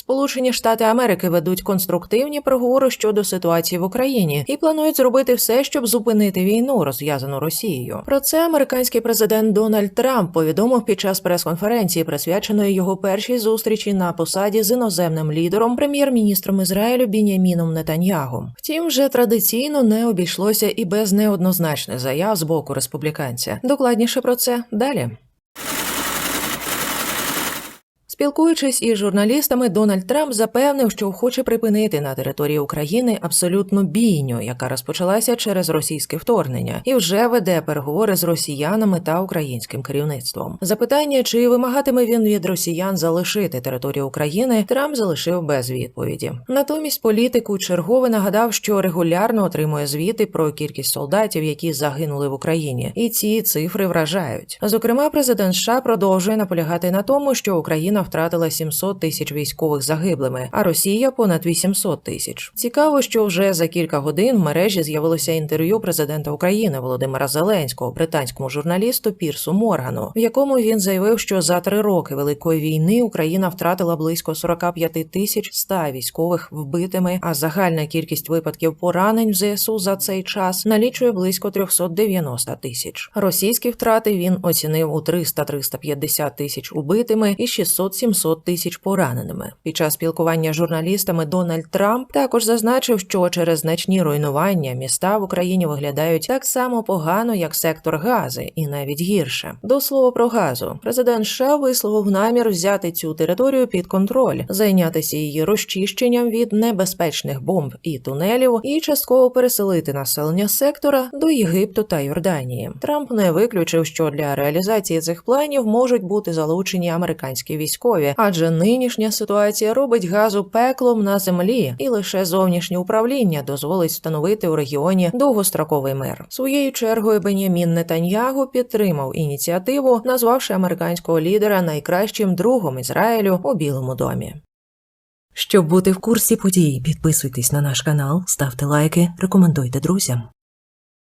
Сполучені Штати Америки ведуть конструктивні переговори щодо ситуації в Україні і планують зробити все, щоб зупинити війну, розв'язану Росією. Про це американський президент Дональд Трамп повідомив під час прес-конференції, присвяченої його першій зустрічі на посаді з іноземним лідером, прем'єр-міністром Ізраїлю Біняміном Нетаньягу. Втім, вже традиційно не обійшлося і без неоднозначних заяв з боку республіканця. Докладніше про це далі. Спілкуючись із журналістами, Дональд Трамп запевнив, що хоче припинити на території України абсолютну бійню, яка розпочалася через російське вторгнення, і вже веде переговори з росіянами та українським керівництвом. Запитання, чи вимагатиме він від росіян залишити територію України, Трамп залишив без відповіді. Натомість політику чергове нагадав, що регулярно отримує звіти про кількість солдатів, які загинули в Україні, і ці цифри вражають. Зокрема, президент США продовжує наполягати на тому, що Україна втратила 700 тисяч військових загиблими, а Росія понад 800 тисяч. Цікаво, що вже за кілька годин в мережі з'явилося інтерв'ю президента України Володимира Зеленського британському журналісту Пірсу Моргану, в якому він заявив, що за три роки великої війни Україна втратила близько 45 тисяч 100 військових вбитими, а загальна кількість випадків поранень в ЗСУ за цей час налічує близько 390 тисяч. Російські втрати він оцінив у 300-350 тисяч убитими і 600-700 тисяч пораненими. Під час спілкування з журналістами Дональд Трамп також зазначив, що через значні руйнування міста в Україні виглядають так само погано, як сектор Гази, і навіть гірше. До слова про газу, президент США висловив намір взяти цю територію під контроль, зайнятися її розчищенням від небезпечних бомб і тунелів, і частково переселити населення сектора до Єгипту та Йорданії. Трамп не виключив, що для реалізації цих планів можуть бути залучені американські військові, адже нинішня ситуація робить газу пеклом на землі, і лише зовнішнє управління дозволить встановити у регіоні довгостроковий мир. Своєю чергою Бенямін Нетаньягу підтримав ініціативу, назвавши американського лідера найкращим другом Ізраїлю у Білому домі. Щоб бути в курсі подій, підписуйтесь на наш канал, ставте лайки, рекомендуйте друзям.